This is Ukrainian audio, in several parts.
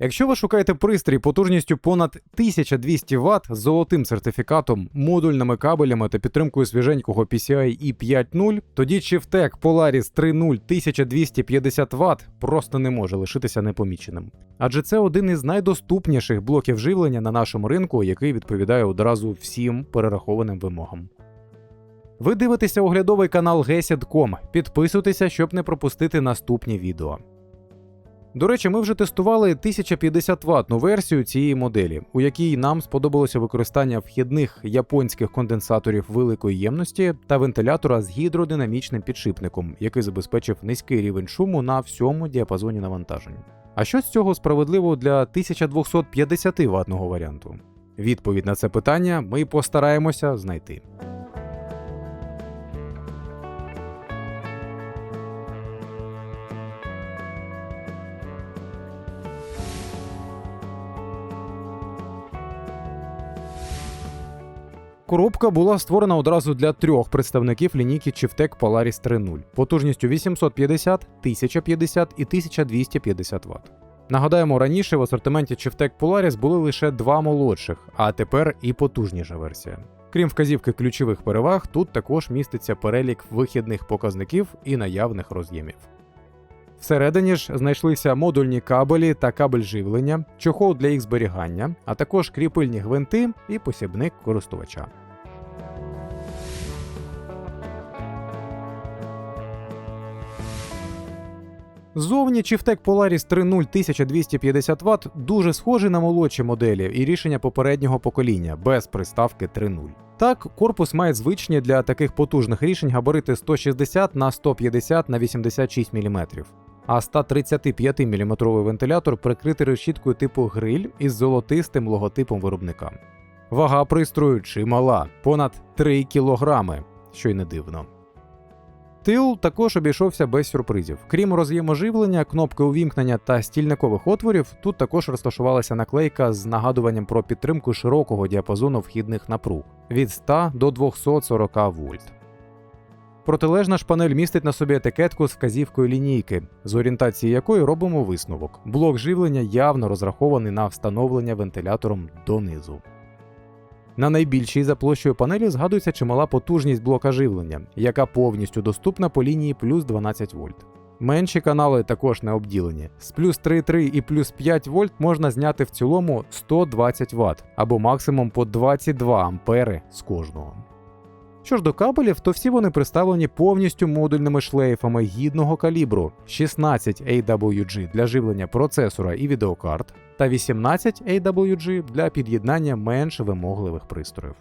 Якщо ви шукаєте пристрій потужністю понад 1200 Вт з золотим сертифікатом, модульними кабелями та підтримкою свіженького PCI E5.0, тоді Chivtec Polaris 3.0 1250 Вт просто не може лишитися непоміченим. Адже це один із найдоступніших блоків живлення на нашому ринку, який відповідає одразу всім перерахованим вимогам. Ви дивитеся оглядовий канал Gesid.com. Підписуйтеся, щоб не пропустити наступні відео. До речі, ми вже тестували 1050 ваттну версію цієї моделі, у якій нам сподобалося використання вхідних японських конденсаторів великої ємності та вентилятора з гідродинамічним підшипником, який забезпечив низький рівень шуму на всьому діапазоні навантажень. А що з цього справедливо для 1250 ваттного варіанту? Відповідь на це питання ми постараємося знайти. Коробка була створена одразу для трьох представників лінійки Chivtec Polaris 3.0 потужністю 850, 1050 і 1250 Вт. Нагадаємо, раніше в асортименті Chivtec Polaris були лише два молодших, а тепер і потужніша версія. Крім вказівки ключових переваг, тут також міститься перелік вихідних показників і наявних роз'ємів. Всередині ж знайшлися модульні кабелі та кабель живлення, чохол для їх зберігання, а також кріпильні гвинти і посібник користувача. Зовні Chivtec Polaris 3.0 1250 Вт дуже схожий на молодші моделі і рішення попереднього покоління без приставки 3.0. Так, корпус має звичні для таких потужних рішень габарити 160 на 150 на 86 мм. А 135 мм вентилятор прикритий решіткою типу гриль із золотистим логотипом виробника. Вага пристрою чимала понад 3 кг, що й не дивно. Тил також обійшовся без сюрпризів. Крім роз'єму живлення, кнопки увімкнення та стільникових отворів, тут також розташувалася наклейка з нагадуванням про підтримку широкого діапазону вхідних напруг від 100 до 240 вольт. Протилежна ж панель містить на собі етикетку з вказівкою лінійки, з орієнтації якої робимо висновок. Блок живлення явно розрахований на встановлення вентилятором донизу. На найбільшій за площею панелі згадується чимала потужність блока живлення, яка повністю доступна по лінії плюс 12 вольт. Менші канали також не обділені. З плюс 3,3 і плюс 5 вольт можна зняти в цілому 120 Вт або максимум по 22 ампери з кожного. Що ж до кабелів, то всі вони представлені повністю модульними шлейфами гідного калібру 16 AWG для живлення процесора і відеокарт та 18 AWG для під'єднання менш вимогливих пристроїв.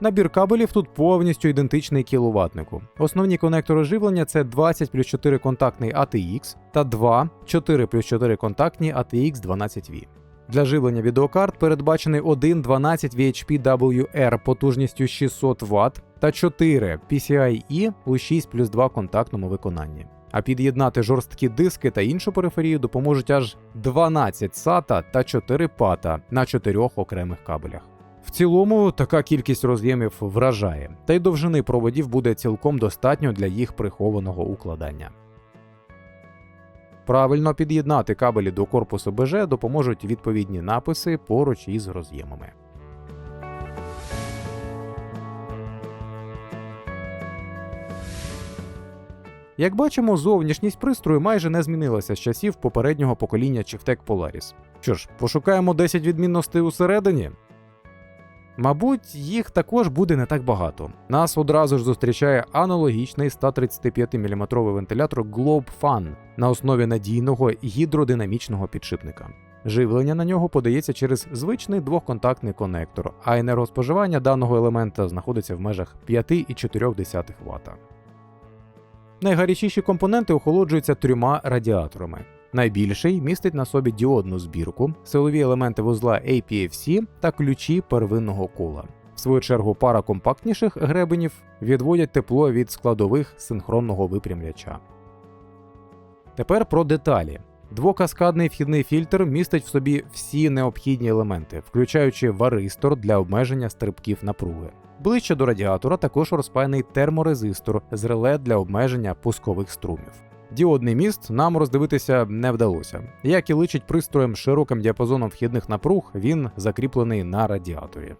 Набір кабелів тут повністю ідентичний кіловатнику. Основні конектори живлення це 20 плюс 4 контактний ATX та 2 4 плюс 4 контактні ATX 12V. Для живлення відеокарт передбачений один 12 VHP-WR потужністю 600 Вт та 4 PCIe у 6 плюс 2 контактному виконанні. А під'єднати жорсткі диски та іншу периферію допоможуть аж 12 SATA та 4 PATA на 4 окремих кабелях. В цілому така кількість роз'ємів вражає, та й довжини проводів буде цілком достатньо для їх прихованого укладання. Правильно під'єднати кабелі до корпусу БЖ допоможуть відповідні написи поруч із роз'ємами. Як бачимо, зовнішність пристрою майже не змінилася з часів попереднього покоління Chivtec Polaris. Що ж, пошукаємо 10 відмінностей усередині. Мабуть, їх також буде не так багато. Нас одразу ж зустрічає аналогічний 135 мм вентилятор Globe Fan на основі надійного гідродинамічного підшипника. Живлення на нього подається через звичний двохконтактний конектор, а енергоспоживання даного елемента знаходиться в межах 5,4 Вт. Найгарячіші компоненти охолоджуються трьома радіаторами. Найбільший містить на собі діодну збірку, силові елементи вузла APFC та ключі первинного кола. В свою чергу пара компактніших гребенів відводять тепло від складових синхронного випрямляча. Тепер про деталі. Двокаскадний вхідний фільтр містить в собі всі необхідні елементи, включаючи варистор для обмеження стрибків напруги. Ближче до радіатора також розпаяний терморезистор з реле для обмеження пускових струмів. Діодний міст нам роздивитися не вдалося. Як і личить пристроєм широким діапазоном вхідних напруг, він закріплений на радіаторі.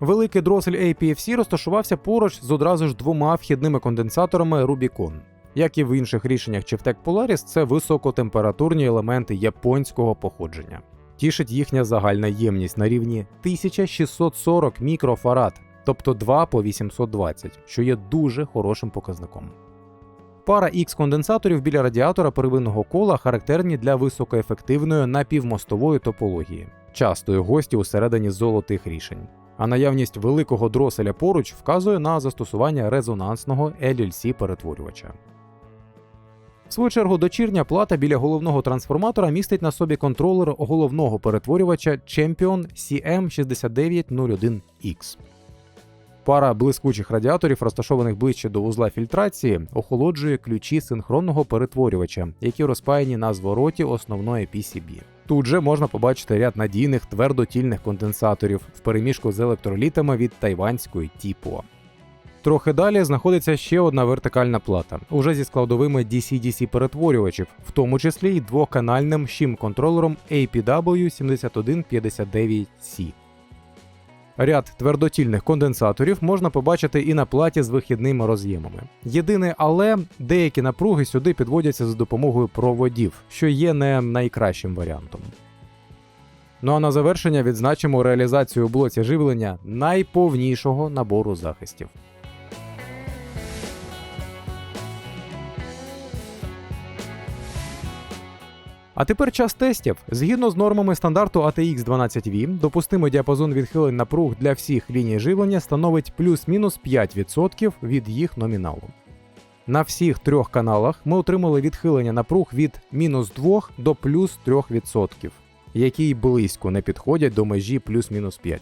Великий дросель APFC розташувався поруч з одразу ж двома вхідними конденсаторами Rubicon. Як і в інших рішеннях Chevtec Polaris, це високотемпературні елементи японського походження. Тішить їхня загальна ємність на рівні 1640 мікрофарад, тобто 2 по 820, що є дуже хорошим показником. Пара X конденсаторів біля радіатора первинного кола характерні для високоефективної напівмостової топології, частої гості усередині золотих рішень. А наявність великого дроселя поруч вказує на застосування резонансного LLC перетворювача. В свою чергу дочірня плата біля головного трансформатора містить на собі контролер головного перетворювача Champion CM6901X. Пара блискучих радіаторів, розташованих ближче до вузла фільтрації, охолоджує ключі синхронного перетворювача, які розпаяні на звороті основної PCB. Тут же можна побачити ряд надійних твердотільних конденсаторів в переміжку з електролітами від тайванської TIPO. Трохи далі знаходиться ще одна вертикальна плата, уже зі складовими DC-DC перетворювачів, в тому числі й двоканальним щим контролером APW7159C. Ряд твердотільних конденсаторів можна побачити і на платі з вихідними роз'ємами. Єдине, але деякі напруги сюди підводяться за допомогою проводів, що є не найкращим варіантом. Ну а на завершення відзначимо реалізацію у блоці живлення найповнішого набору захистів. А тепер час тестів. Згідно з нормами стандарту ATX 12V, допустимий діапазон відхилень напруг для всіх ліній живлення становить плюс-мінус 5% від їх номіналу. На всіх трьох каналах ми отримали відхилення напруг від мінус 2 до плюс 3%, які близько не підходять до межі плюс-мінус 5%.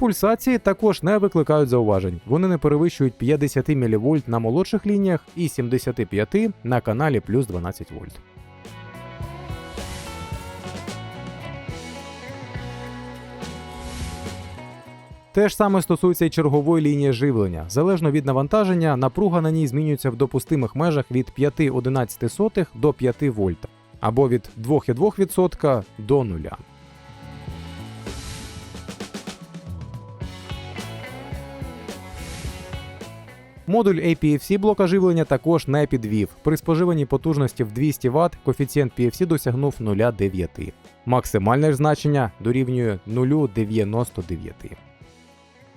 Пульсації також не викликають зауважень. Вони не перевищують 50 мВ на молодших лініях і 75 на каналі плюс 12 вольт. Те ж саме стосується і чергової лінії живлення. Залежно від навантаження, напруга на ній змінюється в допустимих межах від 5,11 до 5 вольт, або від 2,2% до 0. Модуль APFC блока живлення також не підвів. При споживанні потужності в 200 Вт коефіцієнт PFC досягнув 0,9. Максимальне ж значення дорівнює 0,99.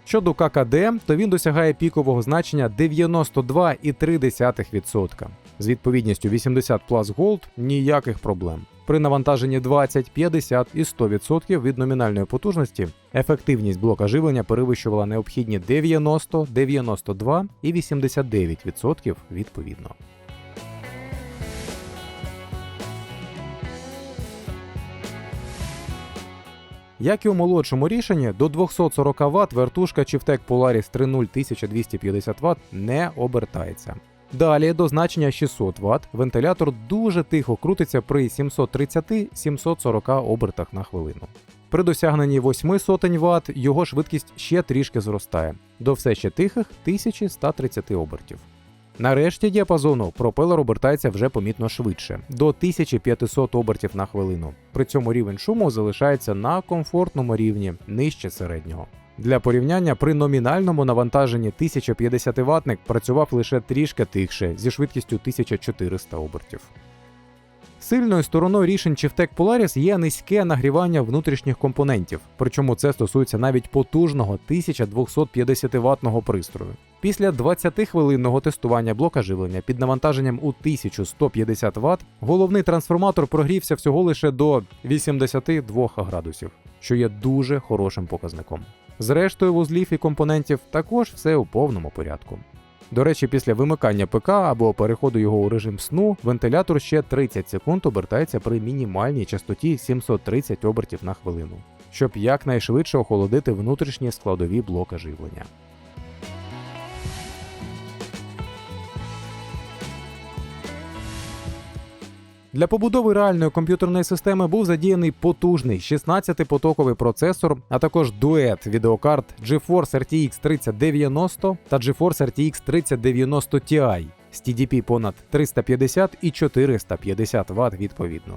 Щодо ККД, то він досягає пікового значення 92,3%. З відповідністю 80 Plus Gold ніяких проблем. При навантаженні 20, 50 і 100% від номінальної потужності ефективність блока живлення перевищувала необхідні 90, 92 і 89% відповідно. Як і у молодшому рішенні, до 240 Вт вертушка Chivtec Polaris 3.0 1250 Вт не обертається. Далі до значення 600 Вт вентилятор дуже тихо крутиться при 730-740 обертах на хвилину. При досягненні 8 сотень Вт його швидкість ще трішки зростає до все ще тихих 1130 обертів. Нарешті діапазону пропелер обертається вже помітно швидше до 1500 обертів на хвилину. При цьому рівень шуму залишається на комфортному рівні нижче середнього. Для порівняння при номінальному навантаженні 1050 ватник працював лише трішки тихше зі швидкістю 1400 обертів. Сильною стороною рішень Chivtec Polaris є низьке нагрівання внутрішніх компонентів, причому це стосується навіть потужного 1250 ватного пристрою. Після 20-хвилинного тестування блока живлення під навантаженням у 1150 Вт головний трансформатор прогрівся всього лише до 82 градусів, що є дуже хорошим показником. З рештою вузлів і компонентів також все у повному порядку. До речі, після вимикання ПК або переходу його у режим сну, вентилятор ще 30 секунд обертається при мінімальній частоті 730 обертів на хвилину, щоб якнайшвидше охолодити внутрішні складові блока живлення. Для побудови реальної комп'ютерної системи був задіяний потужний 16-потоковий процесор, а також дует відеокарт GeForce RTX 3090 та GeForce RTX 3090 Ti з TDP понад 350 і 450 Вт відповідно.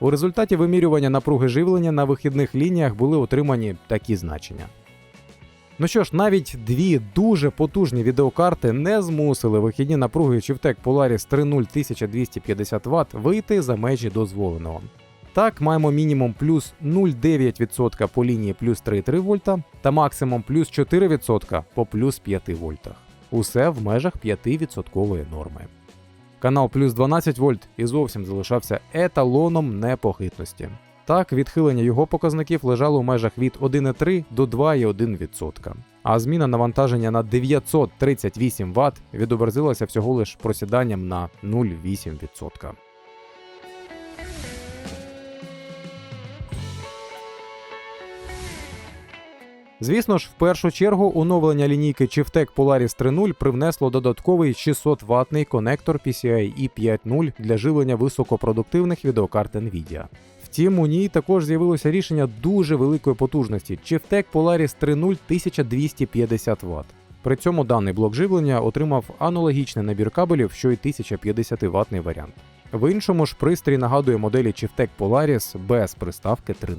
У результаті вимірювання напруги живлення на вихідних лініях були отримані такі значення. Ну що ж, навіть дві дуже потужні відеокарти не змусили вихідні напруги Chivtec Polaris 3.0 1250 Вт вийти за межі дозволеного. Так, маємо мінімум плюс 0,9% по лінії плюс 3,3 вольта та максимум плюс 4% по плюс 5 вольтах. Усе в межах 5% норми. Канал плюс 12 вольт і зовсім залишався еталоном непохитності. Так, відхилення його показників лежало у межах від 1,3 до 2,1%. А зміна навантаження на 938 Вт відобразилася всього лиш просіданням на 0,8%. Звісно ж, в першу чергу оновлення лінійки Chivtec Polaris 3.0 привнесло додатковий 600 ватний конектор PCIe 5.0 для живлення високопродуктивних відеокарт Nvidia. Втім, у ній також з'явилося рішення дуже великої потужності Chivtec Polaris 3.0 1250 Вт. При цьому даний блок живлення отримав аналогічний набір кабелів, що й 1050 ватний варіант. В іншому ж пристрій нагадує моделі Chivtec Polaris без приставки 3.0.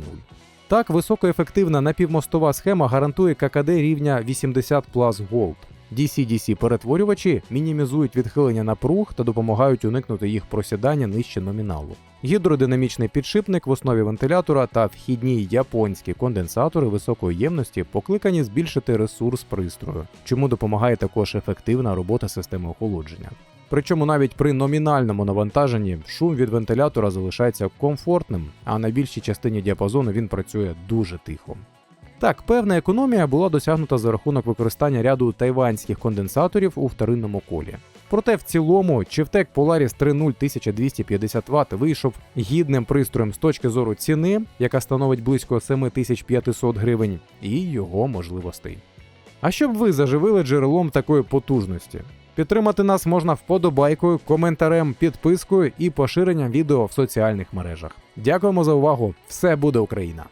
Так, високоефективна напівмостова схема гарантує ККД рівня 80 Plus Gold. DC-DC перетворювачі мінімізують відхилення напруг та допомагають уникнути їх просідання нижче номіналу. Гідродинамічний підшипник в основі вентилятора та вхідні японські конденсатори високої ємності покликані збільшити ресурс пристрою, чому допомагає також ефективна робота системи охолодження. Причому навіть при номінальному навантаженні шум від вентилятора залишається комфортним, а на більшій частині діапазону він працює дуже тихо. Так, певна економія була досягнута за рахунок використання ряду тайванських конденсаторів у вторинному колі. Проте в цілому Chivtec Polaris 3.0 1250 Вт вийшов гідним пристроєм з точки зору ціни, яка становить близько 7500 гривень, і його можливостей. А щоб ви заживили джерелом такої потужності? Підтримати нас можна вподобайкою, коментарем, підпискою і поширенням відео в соціальних мережах. Дякуємо за увагу! Все буде Україна!